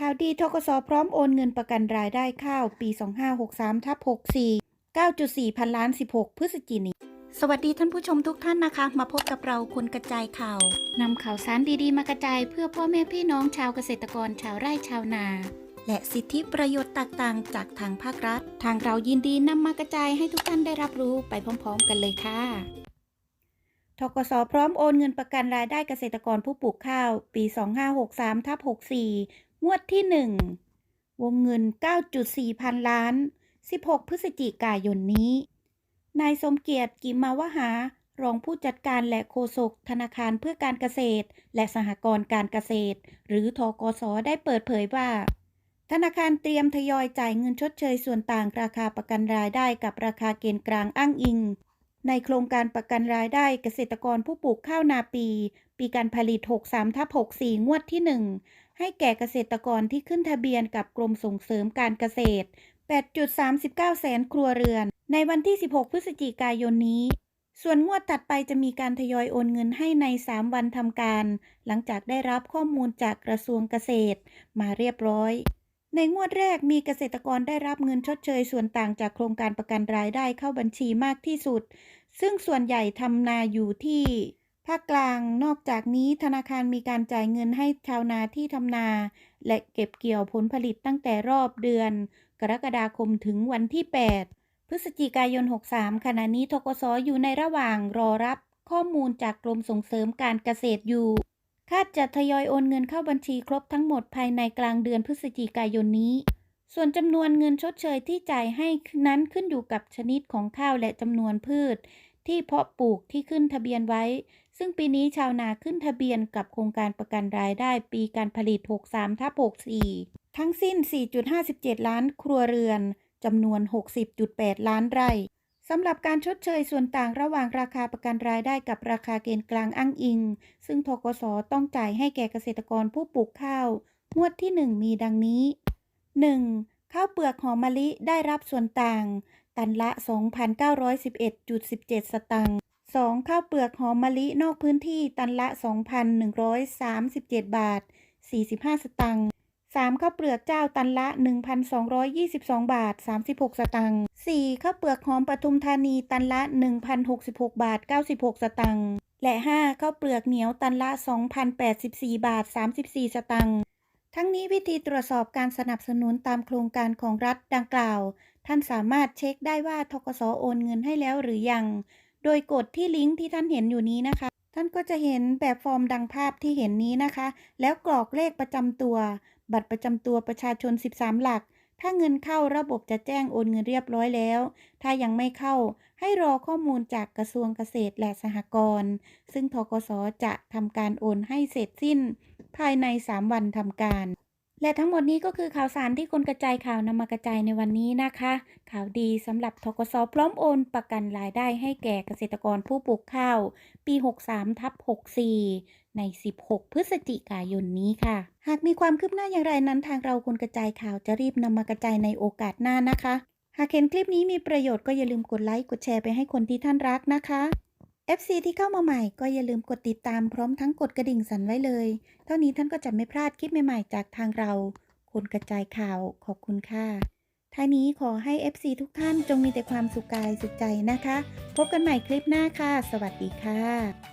ข่าวดีทกสพร้อมโอนเงินประกันรายได้ข้าวปี 2563ทับ64 9.4 พันล้าน 16 พฤศจิกายนสวัสดีท่านผู้ชมทุกท่านนะคะ มาพบกับเราคนกระจายข่าวนำข่าวสารดีๆ มากระจายเพื่อพ่อแม่พี่น้องชาวเกษตรกรชาวไร่ชาวนา และสิทธิประโยชน์ต่างๆ จากทางภาครัฐ ทางเรายินดีนำมากระจายให้ทุกท่านได้รับรู้ไปพร้อม ๆ กันเลยค่ะทกสพร้อมโอนเงินประกันรายได้เกษตรกรผู้ปลูกข้าว ปี 2563ทับ64 งวดที่ 1 วงเงิน 9.4 พันล้าน 16 พฤศจิกายนนี้ นายสมเกียรติกิมมาวหา รองผู้จัดการและโฆษกธนาคารเพื่อการเกษตร และสหกรณ์การเกษตร หรือทกสได้เปิดเผยว่า ธนาคารเตรียมทยอยจ่ายเงินชดเชยส่วนต่างราคาประกันรายได้กับราคาเกณฑ์กลางอ้างอิง ในโครงการประกันรายได้เกษตรกรผู้ปลูกข้าวนาปี ปีการผลิต 63ทับ64 งวดที่ 1 ให้แก่เกษตรกรที่ขึ้นทะเบียนกับกรมส่งเสริมการเกษตร 8.39 แสนครัวเรือน ในวันที่ 16 พฤศจิกายนนี้ ส่วนงวดถัดไปจะมีการทยอยโอนเงินให้ใน 3 วันทำการ หลังจากได้รับข้อมูลจากกระทรวงเกษตร มาเรียบร้อย ในงวดแรกมีเกษตรกรได้รับเงินชดเชยส่วนต่างจากโครงการประกันรายได้เข้าบัญชีมากที่สุด ซึ่งส่วนใหญ่ทำนาอยู่ที่ ภาคกลางนอกจากนี้ธนาคารมีการจ่ายเงินให้ชาวนาที่ทำนา และเก็บเกี่ยวผลผลิตตั้งแต่รอบเดือน กรกฎาคมถึงวันที่ 8 พฤศจิกายน 63 ขณะนี้ทกสอยู่ในระหว่างรอรับข้อมูลจากกรมส่งเสริมการเกษตรอยู่ คาดจะทยอยโอนเงินเข้าบัญชีครบทั้งหมดภายในกลางเดือนพฤศจิกายนนี้ ส่วนจำนวนเงินชดเชยที่จ่ายให้นั้นขึ้นอยู่กับชนิดของข้าวและจำนวนพืช ที่เพาะปลูกที่ขึ้นทะเบียนไว้ ซึ่งปีนี้ชาวนาขึ้นทะเบียนกับโครงการประกันรายได้ปีการผลิต 63ทับ64 ทั้งสิ้น 4.57 ล้านครัวเรือนจำนวน 60.8 ล้านไร่สำหรับการชดเชยส่วนต่างระหว่างราคาประกันรายได้กับราคาเกณฑ์กลางอ้างอิง ซึ่งทกสต้องจ่ายให้แก่เกษตรกรผู้ปลูกข้าวงวดที่ 1 มีดังนี้ 1. ข้าวเปลือกหอมมะลิได้รับส่วนต่าง ตันละ 2,911.17 สตังค์ 2. ข้าวเปลือกหอมมะลินอกพื้นที่ตันละ 2,137 บาท 45 สตังค์ 3. ข้าวเปลือกเจ้าตันละ 1,222 บาท 36 สตังค์ 4. ข้าวเปลือกหอมปทุมธานีตันละ 1,066 บาท 96 สตังค์ และ 5. ข้าวเปลือกเหนียวตันละ 2,084 บาท 34 สตังค์ ทั้งนี้วิธีตรวจสอบการสนับสนุนตามโครงการของรัฐดังกล่าว ท่านสามารถเช็คได้ว่าทกสโอนเงินให้แล้วหรือยัง โดยกดที่ลิงก์ที่ท่านเห็นอยู่นี้นะคะ ท่านก็จะเห็นแบบฟอร์มดังภาพที่เห็นนี้นะคะ แล้วกรอกเลขประจำตัว บัตรประจำตัวประชาชน 13 หลัก ถ้าเงินเข้าระบบจะแจ้งโอนเงินเรียบร้อยแล้ว ถ้ายังไม่เข้าให้รอข้อมูลจากกระทรวงเกษตรและสหกรณ์ ซึ่งทกสจะทำการโอนให้เสร็จสิ้น ภายใน 3 วันทำการ และทั้งหมดนี้ก็คือข่าวสารที่คนกระจายข่าวนำมากระจายในวันนี้นะคะ ข่าวดีสำหรับทกสพร้อมโอนประกันรายได้ให้แก่เกษตรกรผู้ปลูกข้าว ปี 63ทับ64 ใน 16 พฤศจิกายนนี้ค่ะ หากมีความคืบหน้าอย่างไรนั้นทางเราคนกระจายข่าวจะรีบนำมากระจายในโอกาสหน้านะคะ หากเห็นคลิปนี้มีประโยชน์ก็อย่าลืมกดไลค์กดแชร์ไปให้คนที่ท่านรักนะคะ FC ที่เข้ามาใหม่ก็อย่าลืมกดติดตามพร้อมทั้งกดกระดิ่งสั่นไว้เลย เท่านี้ท่านก็จะไม่พลาดคลิปใหม่ๆจากทางเราคนกระจายข่าวขอบคุณค่ะท้ายนี้ขอให้ FC ทุกท่านจงมีแต่ความสุขกายสุขใจนะคะ พบกันใหม่คลิปหน้าค่ะ สวัสดีค่ะ